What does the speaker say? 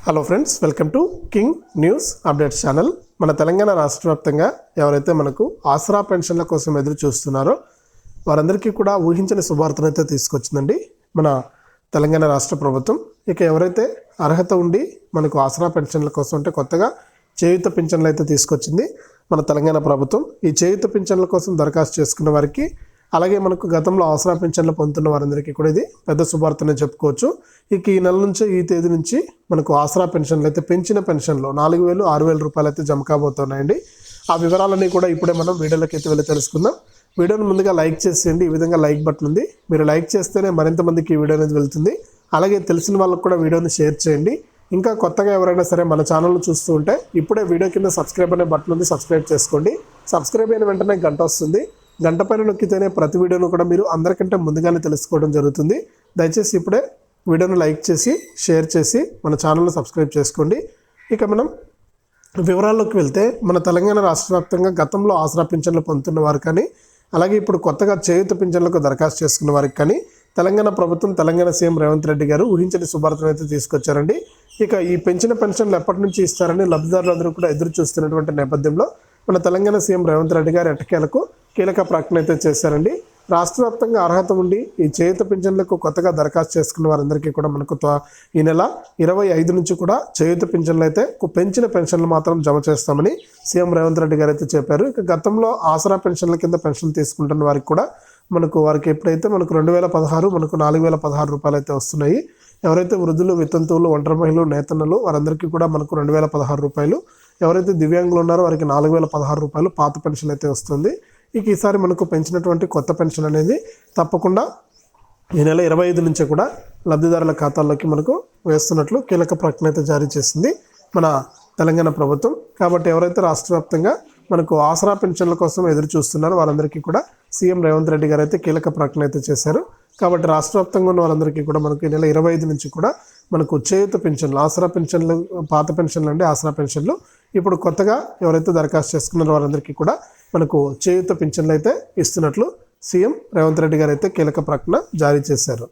Hello friends welcome to King news update channel మన తెలంగాణ రాష్ట్ర వ్యాప్తంగా ఎవరైతే మనకు ఆసరా పెన్షన్ల కోసం ఎదురు చూస్తున్నారో వారందరికీ కూడా ఊహించని శుభార్తను అయితే తీసుకొచ్చిందండి మన తెలంగాణ రాష్ట్ర ప్రభుత్వం. ఇక ఎవరైతే అర్హత ఉండి మనకు ఆసరా పెన్షన్ల కోసం అంటే కొత్తగా చేయుత పింఛన్లు అయితే తీసుకొచ్చింది మన తెలంగాణ ప్రభుత్వం. ఈ చేయుత పింఛన్ల కోసం దరఖాస్తు చేసుకున్న వారికి అలాగే మనకు గతంలో ఆసరా పెన్షన్లు పొందుతున్న వారందరికీ కూడా ఇది పెద్ద శుభార్తనే చెప్పుకోవచ్చు. ఇక ఈ నెల నుంచి ఈ తేదీ నుంచి మనకు ఆసరా పెన్షన్లు అయితే పెంచిన పెన్షన్లు నాలుగు వేలు ఆరు వేల రూపాయలు అయితే జమ కాబోతున్నాయండి. ఆ వివరాలన్నీ కూడా ఇప్పుడే మనం వీడియోలోకి అయితే వెళ్ళి తెలుసుకుందాం. వీడియోని ముందుగా లైక్ చేసేయండి. ఈ విధంగా లైక్ బటన్ ఉంది. మీరు లైక్ చేస్తేనే మరింత మందికి ఈ వీడియో అనేది వెళ్తుంది. అలాగే తెలిసిన వాళ్ళకు కూడా వీడియోని షేర్ చేయండి. ఇంకా కొత్తగా ఎవరైనా సరే మన ఛానల్ చూస్తూ ఉంటే ఇప్పుడే వీడియో కింద సబ్స్క్రైబ్ అనే బటన్ ఉంది సబ్స్క్రైబ్ చేసుకోండి. సబ్స్క్రైబ్ అయిన వెంటనే గంట వస్తుంది. గంట పైన నొక్కితేనే ప్రతి వీడియోను కూడా మీరు అందరికంటే ముందుగానే తెలుసుకోవడం జరుగుతుంది. దయచేసి ఇప్పుడే వీడియోను లైక్ చేసి షేర్ చేసి మన ఛానల్ని సబ్స్క్రైబ్ చేసుకోండి. ఇక మనం వివరాల్లోకి వెళ్తే మన తెలంగాణ రాష్ట్ర వ్యాప్తంగా గతంలో ఆసరా పింఛన్లు పొందుతున్న వారు కానీ అలాగే ఇప్పుడు కొత్తగా చేయుత పింఛన్లకు దరఖాస్తు చేసుకున్న వారికి కానీ తెలంగాణ ప్రభుత్వం తెలంగాణ సీఎం రేవంత్ రెడ్డి గారు ఊహించని శుభార్తను అయితే తీసుకొచ్చారండి. ఇక ఈ పెంచిన పెన్షన్లు ఎప్పటి నుంచి ఇస్తారని లబ్ధిదారులందరూ కూడా ఎదురు చూస్తున్నటువంటి నేపథ్యంలో మన తెలంగాణ సీఎం రేవంత్ రెడ్డి గారు ఎట్టకేలకు కీలక ప్రకటన అయితే చేశారండి. రాష్ట్ర వ్యాప్తంగా అర్హత ఉండి ఈ చేయుత పింఛన్లకు కొత్తగా దరఖాస్తు చేసుకున్న వారందరికీ కూడా మనకు త్వ- ఈ నెల ఇరవై ఐదు నుంచి కూడా చేయుత పింఛన్లు అయితే పెంచిన పెన్షన్లు మాత్రం జమ చేస్తామని సీఎం రేవంత్ రెడ్డి గారు అయితే చెప్పారు. ఇక గతంలో ఆసరా పెన్షన్ల కింద పెన్షన్ తీసుకుంటున్న వారికి కూడా మనకు వారికి ఎప్పుడైతే మనకు రెండు వేల పదహారు మనకు నాలుగు వేల పదహారు రూపాయలు అయితే వస్తున్నాయి. ఎవరైతే వృద్ధులు వితంతువులు ఒంటరి మహిళలు నేతన్నలు వారందరికీ కూడా మనకు రెండు వేల పదహారు రూపాయలు. ఎవరైతే దివ్యాంగులు ఉన్నారో వారికి నాలుగు వేల పదహారు రూపాయలు పాత పెన్షన్ అయితే వస్తుంది. ఇక ఈసారి మనకు పెంచినటువంటి కొత్త పెన్షన్ అనేది తప్పకుండా ఈ నెల ఇరవై ఐదు నుంచి కూడా లబ్ధిదారుల ఖాతాల్లోకి మనకు వేస్తున్నట్లు కీలక ప్రకటన అయితే జారీ చేసింది మన తెలంగాణ ప్రభుత్వం. కాబట్టి ఎవరైతే రాష్ట్ర వ్యాప్తంగా మనకు ఆసరా పెన్షన్ల కోసం ఎదురు చూస్తున్నారో వారందరికీ కూడా సీఎం రేవంత్ రెడ్డి గారు అయితే కీలక ప్రకటన అయితే చేశారు. కాబట్టి రాష్ట్ర వ్యాప్తంగా ఉన్న వారందరికీ కూడా మనకు ఈ నెల ఇరవై ఐదు నుంచి కూడా మనకు చేయుత పెన్షన్లు ఆసరా పెన్షన్లు పాత పెన్షన్లు అండి ఆసరా పెన్షన్లు. ఇప్పుడు కొత్తగా ఎవరైతే దరఖాస్తు చేసుకున్నారో వారందరికీ కూడా మనకు చేయుత పింఛన్లు అయితే ఇస్తున్నట్లు సీఎం రేవంత్ రెడ్డి గారు అయితే కీలక ప్రకటన జారీ చేశారు.